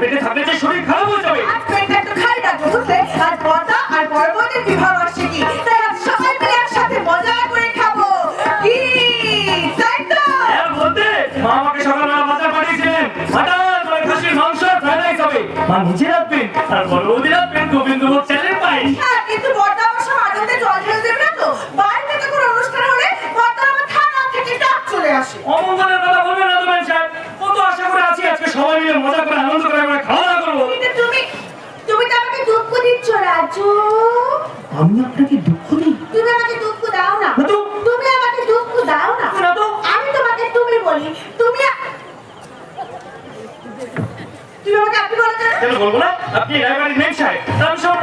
পেটে থাকলে যে শরীর খারাপ হয়ে যাবে। আজ পেটটা একটু খালি রাখব বুঝলে? আজ বর্দা আর বড়বদের বিবাহ বার্ষিকী তাই আজ সবাই মিলে একসাথে মজা করে খাব। কি? তাই তো? এর মধ্যে মা আমাকে সকালবেলা বাজার পাঠিয়েছিলেন। হঠাৎ করে খাসির মাংস আর ফ্রাইড রাইস হবে। মা নিজে রাখবেন আর বড় বৌদি রাখবেন আমি আপনাকে দুঃখ দিই তুমি আমাকে দুঃখ দাও না। তুমি আমাকে দুঃখ দাও না না তো। আমি তোমাকে তুমি বলি তুমি তুমি আমাকে আপনি বলো কেন? বলব না আপনি রায়বাড়ির মেম সাহেব আমি সব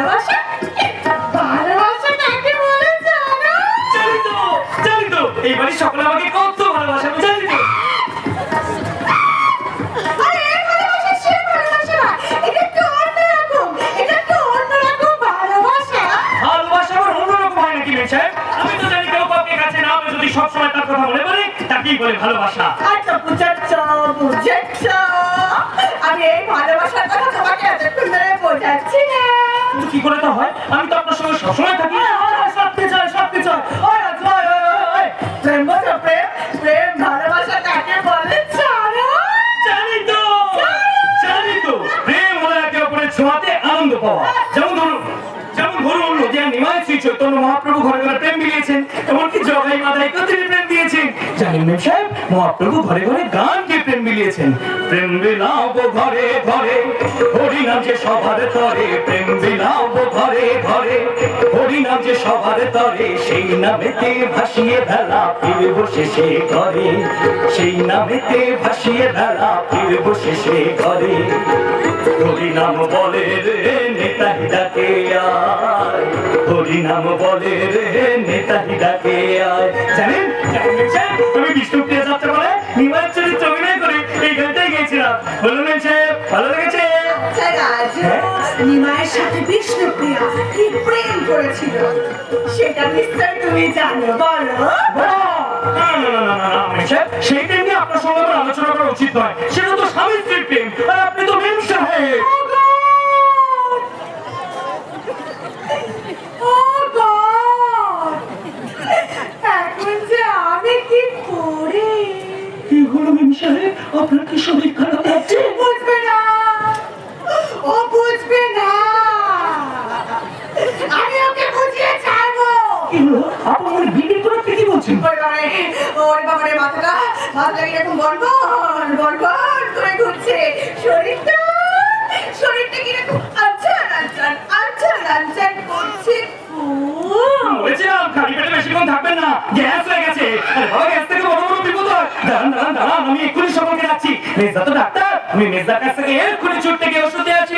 ভালোবাসা? ভালোবাসা কাকে বলে জানো? জানি তো জানি তো। এই বাড়ির সকলে আমাকে কত ভালোবাসে আমি জানি তো। আমি তো জানি কেউ কাউকে কাছে না পেয়ে যদি সবসময় তার কথা মনে পড়ে তাকেই বলে ভালোবাসা? আচ্ছা বুঝেছ বুঝেছ। আমি এই ভালোবাসার কথা তোমাকে এতক্ষণ ধরে বোঝাচ্ছি না। কি করে তা হয়? আমি তো আপনার সঙ্গে সবসময় থাকি। রাজু, ওই, ওই, ওই, ওই। প্রেম বোঝো প্রেম প্রেম ভালোবাসা কাকে বলে? জানো? জানি তো জানি তো প্রেম হলো একে অপরের ছোঁয়াতে আনন্দ পাওয়া। যেমন ধরুন যেমন ধরুন নদিয়া নিমায় শ্রী চৈতন্য মহাপ্রভু ঘরে ঘরে প্রেম মিলিয়েছেন এমনকি জগাই মাদাইকেও তিনি প্রেম দিয়েছেন। মেম সাহেব মহাপ্রভু ঘরে ঘরে গানকে প্রেম মিলিয়েছেন। প্রেম বিলাব ঘরে ঘরে, হরিনাম যে সবার তরে, প্রেম বিলাব ঘরে ঘরে, হরিনাম যে সবার তরে, সেই নামেতে ভাসিয়ে ভেলা ফিরব শেষে ঘরে। সেই নামেতে ভাসিয়ে ভেলা ফিরব শেষে ঘরে। হরিনাম বলে রে নেতাহি ডাকে আয়। হরিনাম বলে রে নেতাহি ডাকে আয়। জানেন? সাথে বিষ্ণুপ্রিয়া কি প্রেম করেছিল? সেটা নিশ্চয় তুমি জানো বলো। সেই প্রেম নিয়ে আপনার সঙ্গে আমার আলোচনা করা উচিত নয়। সেটা তো স্বামী স্ত্রীর প্রেম আর আপনি তো মেম সাহেব। God! এখন যে আমি কি করি? কি হলো মেম সাহেব? আপনার কি শরীর খারাপ বুঝবে না। ওরে বাবারে, মাথাটা মাথাটা এরকম করে ঘুরছে। শরীরটা শরীরটা কীরকম আচ্ছা আচ্ছা করছে। না। আমি এক্ষুনি সকলকে ডাকছি মেজদা তো ডাক্তার আমি মেজদার কাছ থেকে এক্ষুনি ছুটতে গিয়ে ওষুধ দিয়ে আসছি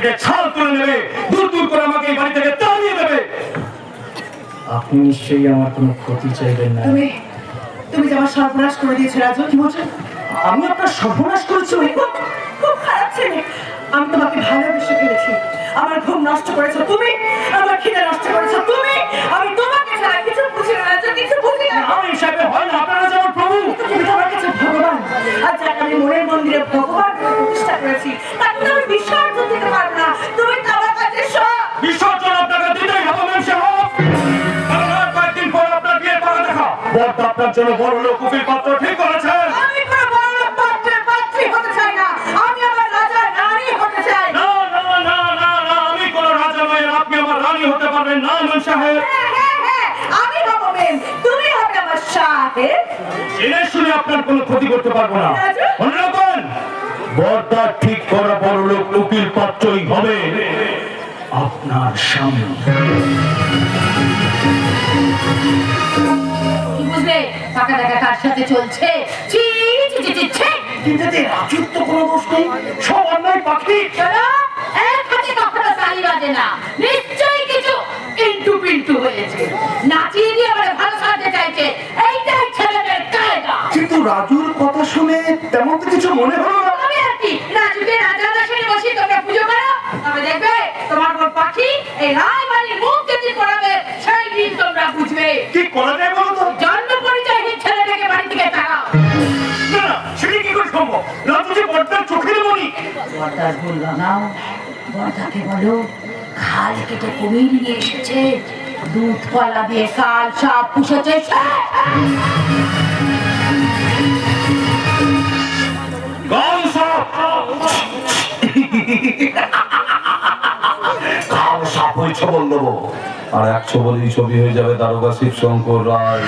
পারলে ছাল তুলে নেবে দূর দূর করে আমাকে এই বাড়ি থেকে তাড়িয়ে দেবে। আপনি নিশ্চয়ই আমার কোনো ক্ষতি চাইবেন না। তুমি তুমি যে আমার সর্বনাশ করে দিয়েছ রাজু কি বলছো? আমি আপনার সর্বনাশ করেছি তুমি খুব খুব খারাপ ছেলে। আমি তোমাকে ভালোবেসে ফেলেছি। আমার ঘুম নষ্ট করেছ তুমি আমার খিদে নষ্ট করেছ তুমি। আমি তোমাকে ছাড়া কিছু বুঝি না রাজু কিছু বুঝি না। আমার হিসাবে হয় না। আপনারা যেমন প্রভু তুমি তো আমার কাছে ভগবান। আমি মনের মন্দিরে ভগবান প্রতিষ্ঠা করেছি। তাকে তো আমি বিসর্জন দিতে পারব না। তুমি তো আমার কাছে সব বিসর্জন আপনাকে দিতেই হবে মানুষের হক। কয়েকদিন পর আপনার দেখা। আপনার জন্য বড় লোক উকিল পাত্র ঠিক করেছেন। জেনে শুনে আপনার কোনো ক্ষতি করতে পারব না। রাখবেন বর্দা ঠিক করা বড় লোক উকিল পাত্রই হবে আপনার বুঝলে টাকা দেখা কার সাথে চলছে? ছি ছি ছি ছি ছি। কিন্তু যে রাজুর তো কোনো দোষ নেই। সব অন্যায় পাখি। চলো এক হাতে কখনো তালি বাজে না। নিশ্চয়ই কিছু ইন্টু পিন্টু হয়েছে নাচিয়ে দিয়ে আবার ভালো সাজতে চাইছে এইটাই ছেলেদের কায়দা কিন্তু রাজুর কথা শুনে তেমন তো কিছু মনে হলো না। তবে আর কি রাজুকে রাজা তোমরা পুজো করো। তবে দেখবে তোমার বড় পাখি এই মুখ যেদিন পড়াবে সেই দিন তোমরা বুঝবে। কি করা যায় বলো তো? জন্ম পরিচয়হীন ছেলেটাকে বাড়ি থেকে তাড়াও। না না সেটা কি করে সম্ভব? রাজু যে বর্দার চোখের মনি বর্দার ভুল বানাও বর্দাকে বলো খাল কেটে কুমির নিয়ে এসেছে। দুধ কলা দিয়ে কাল সাপ পুষেছে। সাপ হয়েছে দেবো আর একশো বলেই ছবি হয়ে যাবে দারোগা শিবশঙ্কর রায়।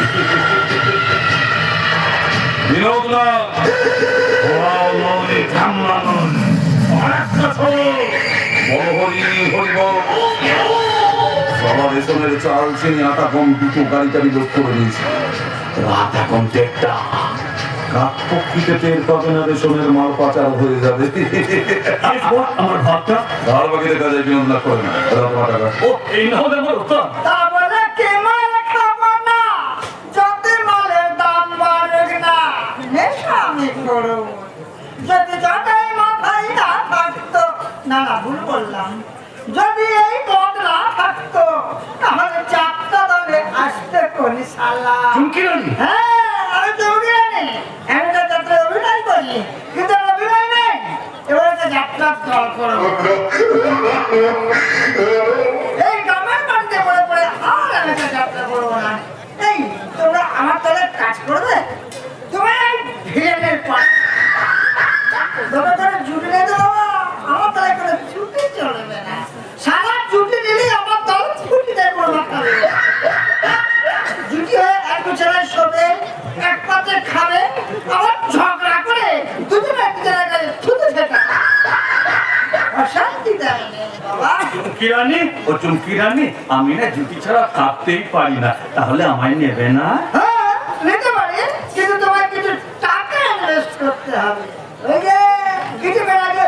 বিনোদ বল। চাল চিনি আটা কম দুটো গাড়ি টাড়ি লোক করে দিয়েছে রাত এখন টেকটা কাক পক্ষীতে টের পাবে না রেশনের মাল পাচার হয়ে যাবে। আমার বিনোদ না। করে না ও এই হলে আমার উত্তর। যদি মাথায় না থাকতো না না ভুল বললাম। যদি এই মদ না থাকতো তাহলে চারটা দলে আসতে কোনি সালা হ্যাঁ আমি তো অভিনয় আমি তো যাত্রা অভিনয় করি কিন্তু আমার অভিনয় নেই এবারে তো যাত্রার দল করব এই না। তোমরা আমার তলে কাজ করবে তুমি এই ভিলেনের পাট তোমরা ধরে জুটি নিয়ে তো বাবা আমার তলে কোনো ছুটি চলবে না সারা ছুটি নিলেই আমার দল ছুটি দেয় কোনো মাথাবে জুটি হয়ে এক বিছানায় শোবে এক পাতে খাবে আবার ঝগড়া করে দুজনে এক বিছানায় কাছে থুতু ফেটা অশান্তি দেয় না, বাবা চুমকি রানী? ও চুমকি রানী? আমি না জুটি ছাড়া কাঁপতেই পারি না। তাহলে আমায় নেবে না? হ্যাঁ নিতে পারি কিন্তু তোমার কিছু টাকা ইনভেস্ট করতে হবে। ওই যে কিছুক্ষণ আগে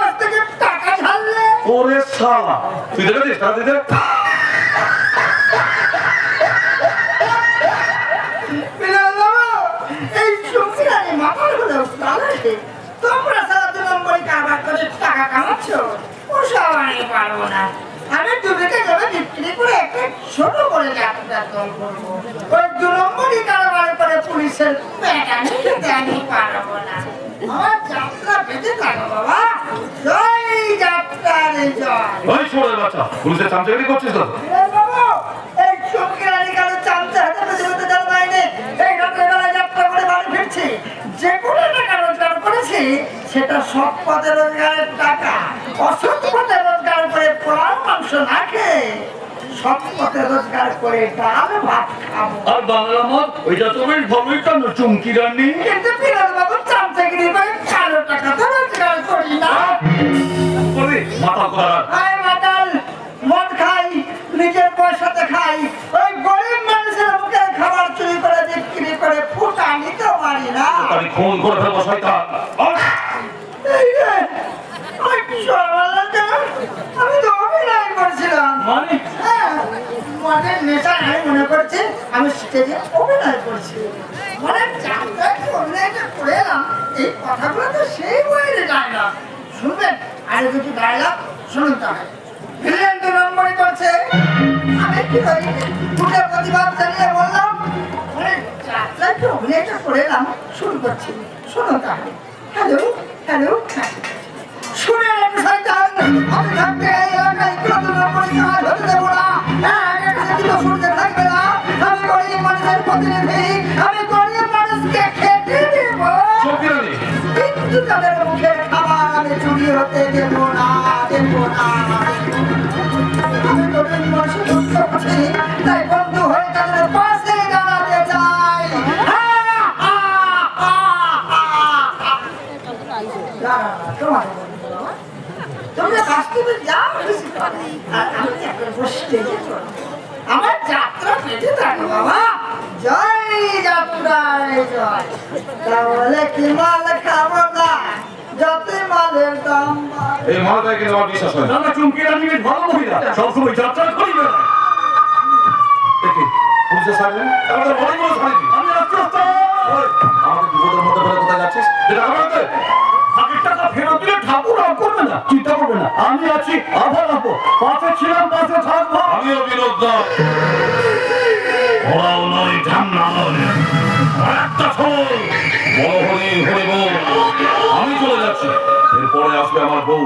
কাছ থেকে টাকা ঝাললে। ওরে শালা তুই দেখেছিস? টাকা দিতে বিলাস বাবু এই সুবিধানি মাথার হলেও তাহলে তোমরা সারা দু নম্বরই কারবার করে টাকা কামাচ্ছ ওসব আমি পারব না আমি দুদিকে যাবে বিক্রি করে একটা ছোট করে যাত্রা দল করব ওই দু নম্বরই কারবার করে পুলিশের ব্যাটানি খেতে আমি পারব না আমার যাত্রা বেঁচে থাকো বাবা জয় যাত্রা রে জয় ওই ছোড়ের বাচ্চা পুলিশের চামচাগিরি করছিস তো এই বাবু, এই চোখেরানি কালো চামচা হাতে বেঁচে বেঁচে যার মাইনে, এই রাত্রেবেলা যাত্রা করে বাড়ি ফিরছি। যে কোনো টাকা রোজগার করেছি, সেটা সৎ পথে রোজগারের টাকা অসৎ পথে রোজগার করে পোড়াও মাংস না খেয়ে সৎ পথে রোজগার করে ডাল ভাত খাব। আর বাংলা মত ওইটা তো বেশ ভালোই কেন? চুমকি রানী কিন্তু বিরোধ বাবু চামচাগিরি করে কালো টাকা তো রোজগার করি না। মাথা করার আয় মাতাল মদ খাই নিজের পয়সাতে খাই ওই গরিব মানুষের মুখের খাবার চুরি করে বিক্রি করে ফুটা নিতে আমি খুন করে ফেলব শয়তান? আমি তো অভিনয় করছিলাম। মানে? হ্যাঁ, নেশা নাই মনে করছে আমি স্টেজে অভিনয় করছি। মানে যাত্রায় যে অভিনয়টা করে এলাম এই কথাগুলো তো সেই বইয়ের ডায়লগ শুনবেন আরে দুটি ডায়লগ শুনুন তাহলে ভিলেন দু নম্বরই করছে। আমি কি করি? দুটো প্রতিবাদ জানিয়ে বললাম যাত্রায় অভিনয়টা করে এলাম শুরু করছি। তাহলে। হ্যালো হ্যালো হ্যাঁ শুনে আমি থাকতে এলাকায় কত নম্বর হতে দেবো না। কিন্তু শুনতে থাকবে না। আমি গরিব মানুষের প্রতিনিধি। আমি গরিব মানুষকে খেতে দেব। কিন্তু তাদের মুখের খাবার আমি চুরি হতে দেব না দেব না। আমি আর আমি এখন আমার যাত্রা পেতে থাকো বাবা। জয় যাত্রায় জয়। তাহলে কি মাল খাব না? যতই মালের দাম বাড়ে। এই মালটাই কিন্তু আমার বিশ্বাস হয় না দাদা চুমকি রানী বেশ ভালো মহিলা সবসময় যাত্রা করিবে না। দেখি পুলিশে ছাড়বেন তাহলে অনেক বড় ছাড়েনি আমি আস্তে আস্তে আমাকে বিপদের মধ্যে ফেলে কোথায় যাচ্ছিস? এটা আমার হাতে? টাকা ফেরত দিলে ঠাকুর না চিন্তা করবে না। আমি আছি আবার আসব পাশে ছিলাম পাশে থাকব। আমিও বিনোদ দাস ওরাও নয় ঝামনা নয়। একটা ছবল বড় হরি হরি বউ। আমি চলে যাচ্ছি। এরপরে আসবে আমার বউ।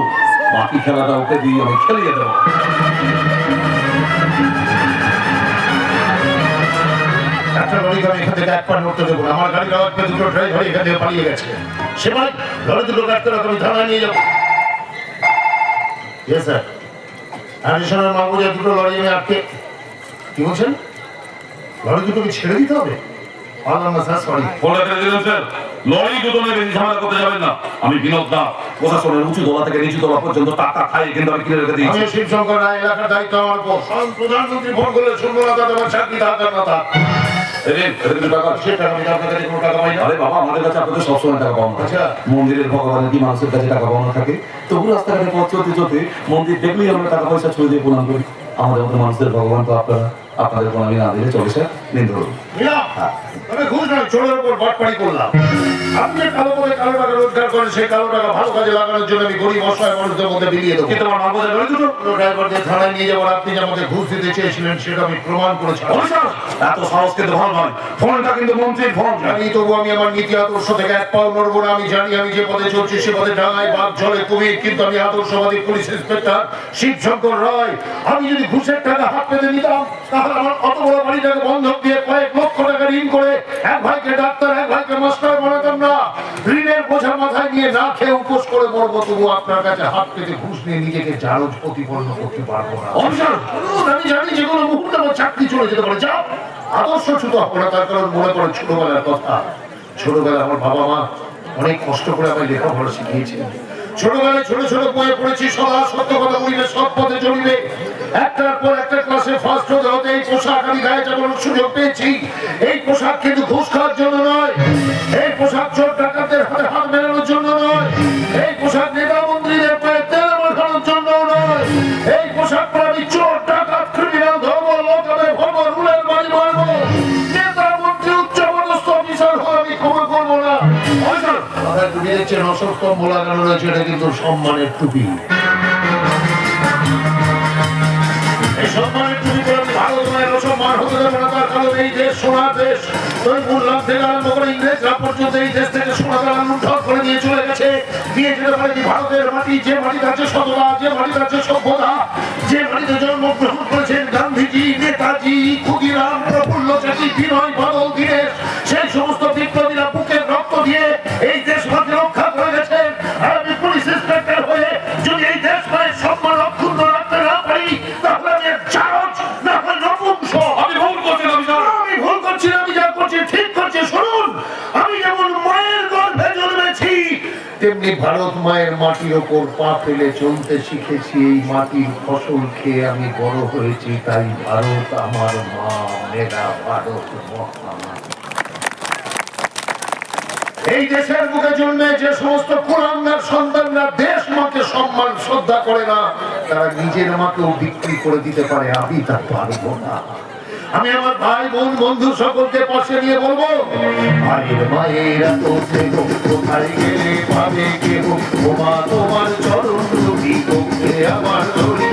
বাকি খেলাটা ওকে দিয়ে আমি খেলিয়ে দেবো। একটা লরিকে আমি এখান থেকে এক পা নড়তে দেবো আমার গাড়ি পেয়ে দুটো ড্রাইভার এখান থেকে পালিয়ে গেছে। সে ভাই লরি দুটো কাট করে আমি থানায় নিয়ে যাব। স্যার অ্যাডিশনাল মাগুজা দুটো লরি আমি আটকে। কি বলছেন? লরি দুটোকে ছেড়ে দিতে হবে? পারলাম না স্যার সরি বলে দিলেন স্যার লরি দুটো নেবে ঝামেলা করতে যাবেন না। আমি বিনোদ দাস প্রশাসনের উঁচু দলা থেকে নিচু দলা পর্যন্ত টাকা খাই কিন্তু আমি কিনে রেখে দিয়েছি। আমি শিবশঙ্কর রায় এলাকার দায়িত্ব আমার প্রধানমন্ত্রী ফোন করলে শুনব না তাদের আমার চাকরি থাক আর আরে বাবা আমাদের কাছে আপনাদের সবসময় টাকা পাওয়া আচ্ছা। মন্দিরের ভগবানের কি মানুষের কাছে টাকা পাওয়া থাকে? তবু রাস্তাঘাটে পথ চলতে চলতে মন্দির দেখলেই আমরা টাকা পয়সা ছুঁয়ে দিয়ে প্রণাম করি। আমাদের মতো মানুষদের ভগবান তো আপনারা। আপনাদের প্রণামী না দিলে চলে স্যার নিন ধরুন তবে ঘুষ নয়, চোরের উপর বাটপাড়ি করলাম। আপনি যে কালো করে কালো টাকা রোজগার করেন, সেই কালো টাকা ভালো কাজে লাগানোর জন্য আমি গরিব অসহায় মানুষদের মধ্যে বিলিয়ে দেবো। কিন্তু আমার দুটো ড্রাইভারদের থানায় নিয়ে যাবার আপনি যে আমাকে ঘুষ দিতে চেয়েছিলেন, সেটা আমি প্রমাণ করেছি। এত সাহস কিন্তু ভালো নয় ফোনটা কিন্তু মন্ত্রীর ফোন জানি তবু আমি আমার নীতি আদর্শ থেকে এক পাও নড়বো না। আমি জানি আমি যে পদে চলছি সে পদে ডাঙায় বাঘ জলে কুমির কিন্তু আমি আদর্শবাদী পুলিশ ইন্সপেক্টর শিবশঙ্কর রায় আমি যদি ঘুষের টাকা হাত পেতে নিতাম ছোটবেলার কথা। ছোটবেলায় আমার বাবা মা অনেক কষ্ট করে আমায় লেখাপড়া শিখিয়েছিলেন। ছোটবেলায় ছোট ছোট বইয়ে পড়েছি, সদা সত্য কথা বলিলে সৎ পথে চলিবে। একটার পর একটা ক্লাসে ফার্স্ট হতে হতে এই পোশাক আমি গায়ে চাপানোর সুযোগ পেয়েছি। এই পোশাক কিন্তু ঘুষ খাওয়ার জন্য নয়। এই পোশাক চোর ডাকাতদের হাতে হাত মেলানোর জন্য নয়। এই পোশাক নেতা মন্ত্রীদের পায়ে তেল মাখানোর জন্য নয়। এই পোশাক পরে আমি চোর, ডাকাত ক্রিমিনাল ধর্ম লোকাবে ভব রুলের বাড়ি মারবো। নেতা মন্ত্রী, উচ্চ পদস্থ অফিসার হয়ে আমি ক্ষমা করব না। টুপি দেখছেন অসস্তম্ভ লাগানো রয়েছে, এটা কিন্তু সম্মানের টুপি। সম্মানের টুপি পরে আমি ভারত মায়ের অসম্মান, হতে যে মাটিতে যে মাটিতে যে গান্ধীজি, নেতাজি, ক্ষুদিরাম, প্রফুল্ল চাষী দীনেশ। সেই সমস্ত বিপ্লবীরা বুকের রক্ত দিয়ে ভারত মায়ের মাটির ওপর পা ফেলে চলতে শিখেছি এই মাটির ফসল খেয়ে আমি বড় হয়েছি, তাই ভারত আমার মা, মেরা ভারত এই দেশের বুকে জন্মে যে সমস্ত কুলাঙ্গার, সন্তানরা দেশ মাকে সম্মান, শ্রদ্ধা করে না, তারা নিজের মাকেও বিক্রি করে দিতে পারে, আমি তা পারব না। আমি আমার ভাই, বোন, বন্ধু সকলকে পাশে নিয়ে বলব, ভাইয়ের মায়েরা তো কোথায় গেলে পাবে ওমা, তোমার চরণ তোকে আমার ধরি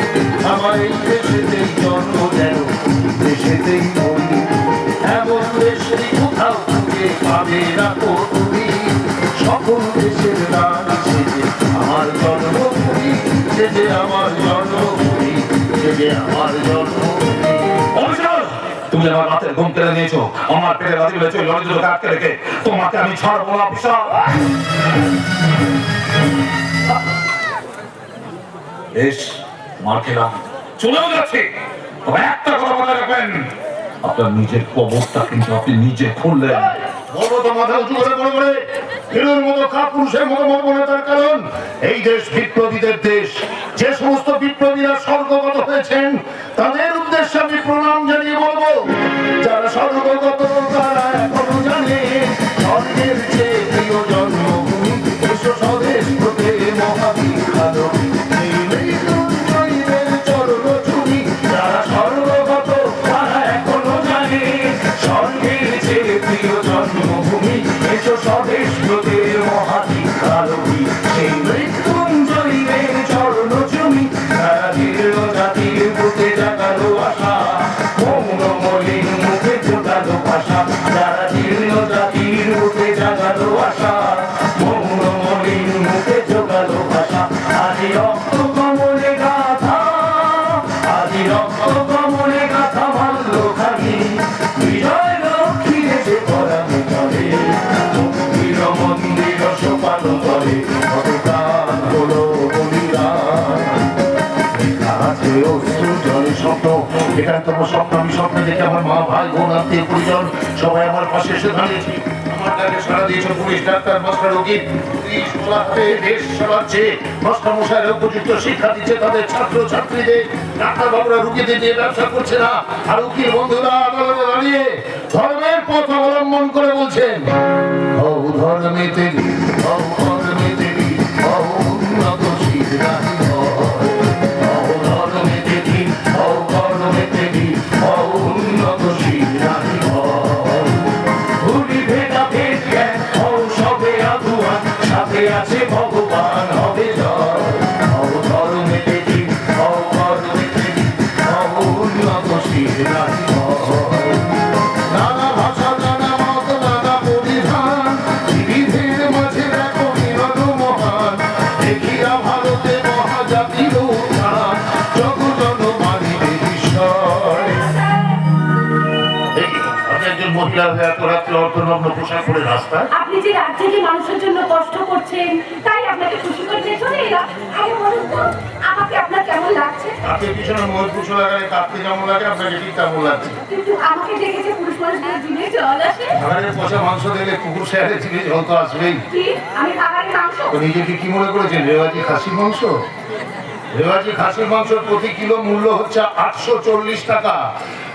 আমার এই দেশেতেই জন্ম দেশেতেই মরি। এমন দেশে কোথাও পাবে না তো তুমি। সকল দেশের নাম সে যে আমার জন্মভূমি যে আমার জন্মভূমি, সে যে আমার অফিসার তুমি আমার রাতের ঘুম কেড়ে নিয়েছো। আমার পেটে রাতে আটকে রেখে তোমাকে আমি ছাড়বো না বেশ, মার খেলাম। যাচ্ছে। একটা কথা মনে রাখবেন, আপনার নিজের কবরটা কিন্তু আপনি নিজে খুললেন। মাথা উঁচু করে হিরোর মতো কাপুরুষের মতো মরবো না তার কারণ। এই দেশ বিপ্লবীদের দেশ। যে সমস্ত বিপ্লবীরা স্বর্গগত হয়েছেন, তাদের উদ্দেশ্যে আমি প্রণাম বলব যারা স্বর্গগত তারা এখনও জানে স্বর্গের চেয়ে প্রিয় স্বপ্ন স্বপ্ন আমার মা ভাই বোন আত্মীয় সবাই আমার পাশে এসে পুলিশ ডাক্তার মাস্টার শিক্ষা দিচ্ছে তাদের ছাত্র ছাত্রীদের ডাক্তার করছে না বন্ধুরা দাঁড়িয়ে ধর্মের পথ অবলম্বন করে বলছেন ও ধর্মে তেরি ও ধর্মে তেরি ও উন্নত শিরাই সাথে আছে রাত্রে পোশাক পরে রাস্তায় আপনি যে রাত থেকে মানুষের জন্য কষ্ট করছেন তাই আপনাকে খুশি করে দিয়ে চলে এলাম। আগে বলুন তো আমাকে আপনার কেমন লাগছে? আপনি পিছনে ময়ূর পুষো লাগালে কাঁপতে যেমন লাগে আপনাকে ঠিক তেমন লাগছে। কিন্তু আমাকে দেখেছে পুরুষ মানুষদের দিনে জল আসে। খাবারের পচা মাংস দেখলে কুকুর শেয়ারে চিনে জল তো আসবেই। কি? আমি খাবারের মাংস? নিজেকে কি মনে করেছেন? রেওয়াজি খাসির মাংস? রেওয়াজি খাসির মাংসের প্রতি কিলো মূল্য হচ্ছে আটশো চল্লিশ টাকা।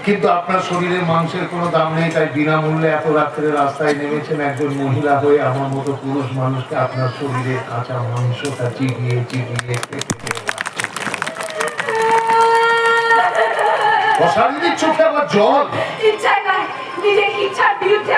কিন্তু আপনার শরীরে মাংসের কোনো দাম নেই, তাই বিনামূল্যে এত রাত্রে রাস্তায় নেমেছেন একজন মহিলা হয়ে আমার মতো পুরুষ মানুষকে আপনার শরীরে কাঁচা মাংসটা চিবিয়ে চিবিয়ে অশান্তি চোখে আবার জল। ইচ্ছা নাই, নিজের ইচ্ছার বিরুদ্ধে